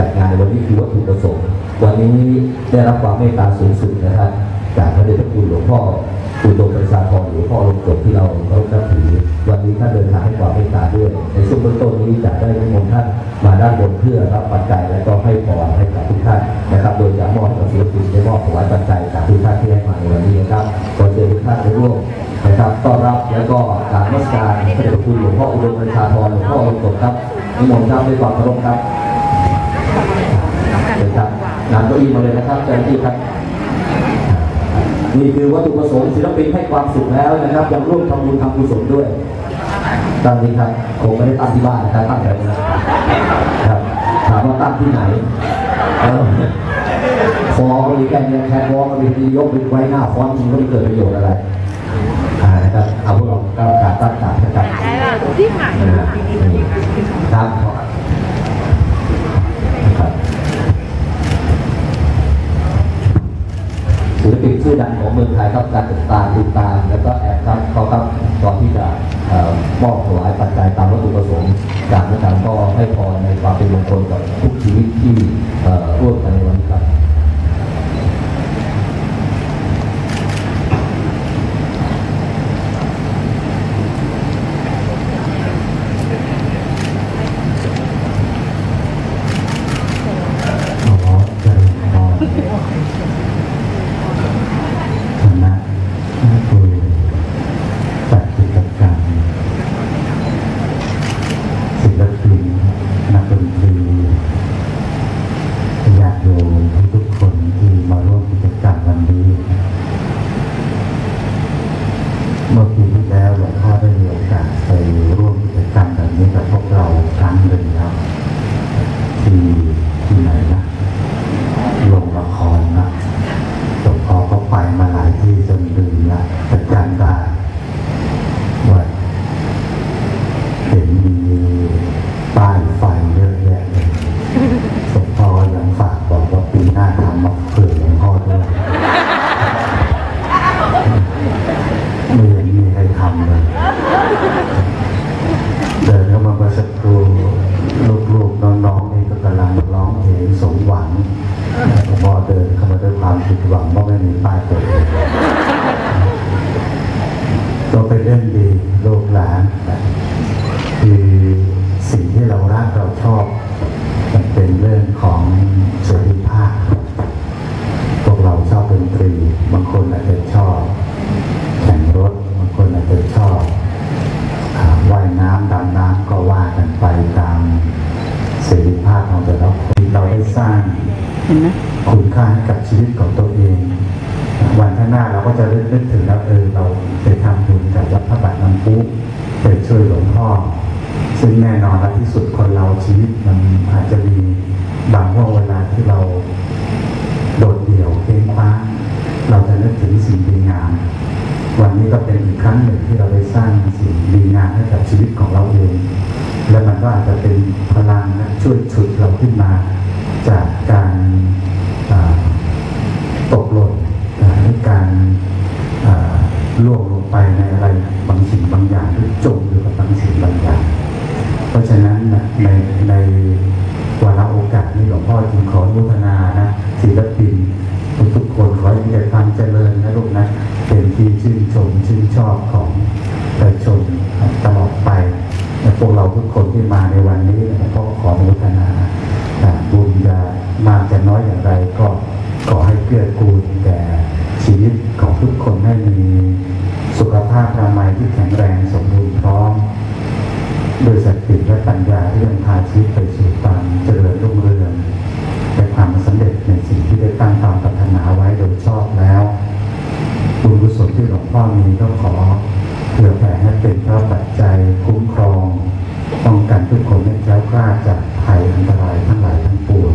จัดงานในวันนี้คือวัตถุประสงค์ วันนี้ได้รับความเมตตาสูงสุดนะครับจากพระเดชพระคุณหลวงพ่อคุณโตประชาธรหลวงพ่อลงกฎที่เราเคารพนับถือ วันนี้ท่านเดินทางให้ความเมตตาด้วย ในช่วงเบื้องต้นนี้จะได้นิมนต์ท่านมาด้านบนเพื่อรับปัจจัยและก็ให้พรให้กับทุกท่านนะครับ โดยจะมอบกับศิลปินได้มอบถวายปัจจัยจากทุกท่านที่ให้มาในวันนี้นะครับขอเชิญทุกท่านได้ร่วมนะครับต้อนรับแล้วก็กรารนมัสการพระเดชพระคุณหลวงพ่ออุดมประชาธรหลวงพ่อลงกฎครับนิมนต์ท่านด้วยความเคารพครับ นำเก้าอี้มาเลยนะครับเจ้าหน้าที่ครับนี่คือวัตถุประสงค์ศิลปินให้ความสุขแล้วนะครับยังร่วมทำบุญทำกุศลด้วยตอนนี้ครับคงไม่ได้ตั้งที่บ้านนะครับตั้งแถวนะครับถามว่าตั้งที่ไหนเออฟอก็มีแค่เนี้แค่วอลก็มีที่ยกไปไว้หน้าฟอนต์จริงก็ไม่เกิดประโยชน์อะไรอ่านะครับเอาพวกเราก้าวขาตั้งขานะครับได้ป่ะที่หายนะครับนะครับ ศิลปินชื่อดังของเมืองไทยครับการติดตามติดตามแล้วก็แอบครับเขาครับก่อนที่จะมอบถวายปัจจัยตามวัตถุประสงค์จากนั้นก็ให้พรในความเป็นมงคลกับทุกชีวิตที่เอ่อร่วมกันในวันนี้ครับ ขอเจริญพรคณะแม่ครูจัดกิจกรรมศิลปินนักดนตรีญาติโยมทุกๆคนที่มาร่วมกิจกรรมวันนี้ เมื่อปีที่แล้วหลวงพ่อได้มีโอกาสไปร่วมกิจกรรมแบบนี้กับพวกเราครั้งหนึ่งแล้วที่ที่ไหนนะ ร้องเพลงสมหวังพอเดินเข้ามาด้วยความผิดหวังเพราะไม่มีป้ายตัวเอง ชีวิตของตัวเอง วันข้างหน้าเราก็จะนึกถึงแล้วเออเราไปทำบุญกับวัดพระบาทน้ำพุไปช่วยหลวงพ่อซึ่งแน่นอนและที่สุดคนเราชีวิตมันอาจจะมีบางห่วงเวลาที่เราโดดเดี่ยวเพ่งพ้างเราจะนึกถึงสิ่งดีงามวันนี้ก็เป็นอีกครั้งหนึ่งที่เราได้สร้างสิ่งดีงามให้กับชีวิตของเราเอง และมันก็อาจจะเป็นพลังช่วยฉุดเราขึ้นมา จากการ ตกหล่นนการล่วงลงไปในอะไรบางสิ่งบางอย่างหรือจมอยู่กับบางสิ่งบางอย่าง เพราะฉะนั้นในในวาระโอกาสนี้หลวงพ่อจึงขออนุทนานะศิลปินทุกๆคนขอให้มีแต่ความเจริญนะลูกนะเป็นที่ชื่นชมชื่นชอบของประชาชนตลอดไปพวกเราทุกคนที่มาในวันนี้หลวงพ่อขออนุทนาบุญจะมากจะน้อยอย่างไรก็ เกื้อกูลแก่ชีวิตของทุกคนให้มีสุขภาพอนามัยที่แข็งแรงสมบูรณ์พร้อมด้วยสติและปัญญาที่นำพาชีวิตไปสู่ความเจริญรุ่งเรืองและความสำเร็จในสิ่งที่ได้ตั้งความปรารถนาไว้โดยชอบแล้วบุญกุศลที่หลวงพ่อมีก็ขอเผื่อแผ่ให้เป็นพระปัจจัยคุ้มครองป้องกันทุกคนให้แคล้วคลาจากภัยอันตรายทั้งหลายทั้งปวง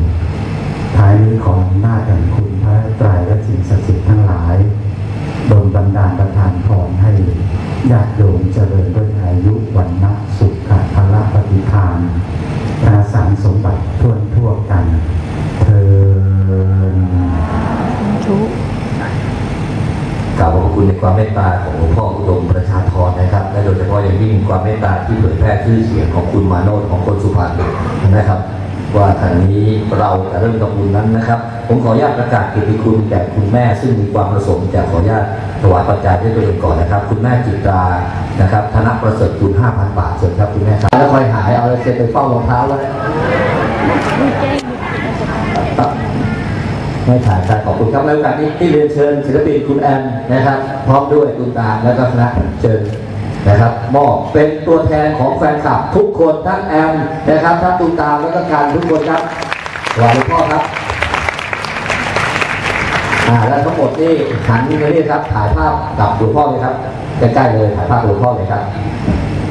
ท้ายนี้ขออำนาแห่งคุณ ญาติโยมเจริญด้วยอายุวันนะสุขะพละปฏิภาณราสารสมบัติทั่วทั่วกันเธอทุกกราบขอบคุณในความเมตตาของหลวงพ่ออุดมประชาธรนะครับและโดยเฉพาะอย่างยิ่งความเมตตาที่เผยแพร่ชื่อเสียงของคุณมาโนดของคนสุพรรณนะครับ ว่าทางนี้เราจะเริ่มทำบุญนั้นนะครับ ผมขออนุญาตประกาศเกิตติคุณแก่คุณแม่ซึ่งมีความประสงค์จะขออนุญาตถวายปัจจัยให้ตัวเองก่อนนะครับ คุณแม่จิตรานะครับธนประเสริฐคุณ5,000 บาทเชิญครับคุณแม่ครับแล้วคอยหายเอาเซ็นไปเฝ้ารองเท้าแล้วไม่ถ่ายการขอบคุณครับในโอกาสนี้ที่เรียนเชิญศิลปินคุณแอนนะครับ พร้อมด้วยคุณตาและก็คณะเชิญ นะครับมอบเป็นตัวแทนของแฟนคลับทุกคนทั้งแอมนะครับทั้งตูมตามและก็การทุกคนครับถวายหลวงพ่อครับอ่าและทั้งหมดนี่หันไปนี่ครับถ่ายภาพกับหลวงพ่อเลยครับใกล้ๆเลยถ่ายภาพหลวงพ่อเลยครับ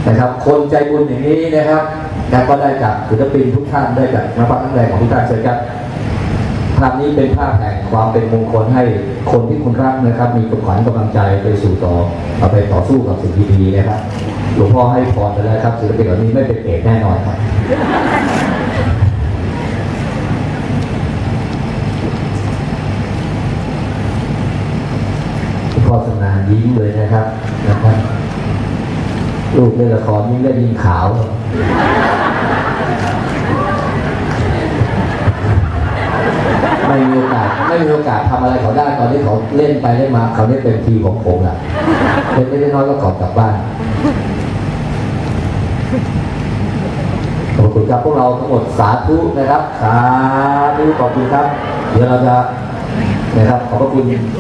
นะครับ คนใจบุญอย่างนี้นะครับแล้วก็ได้จากศิลปินทุกท่านได้จากนักพัฒนักแรงของทุกท่านเชิญครับาพนี้เป็นภาพแห่งความเป็นมงคลให้คนที่คุณรักนะครับ มีขวัญกำลังใจไปสู่ต่อเอาไปต่อสู้กับสิ่งที่ดีนะครับหลวงพ่อให้พรไปแล้วครับศิลปินเหล่านี้ไม่เป็นเอกแน่นอนครับหลวงพ่อสนานยิ้มเลยนะครับนะครับลูกเล่นละครยิ่งได้ยิ่งขาว ไม่มีโอกาสไม่มีโอกาสทำอะไรเขาได้ตอนนี้เขาเล่นไปเล่นมาเขาได้เป็นทีของผมอะเล่นไม่ได้น้อยก็ก่อนกลับบ้านขอบคุณครับพวกเราทั้งหมดสาธุนะครับสาธุขอบคุณครับ เดี๋ยวเราจะนะครับขอบพระคุณ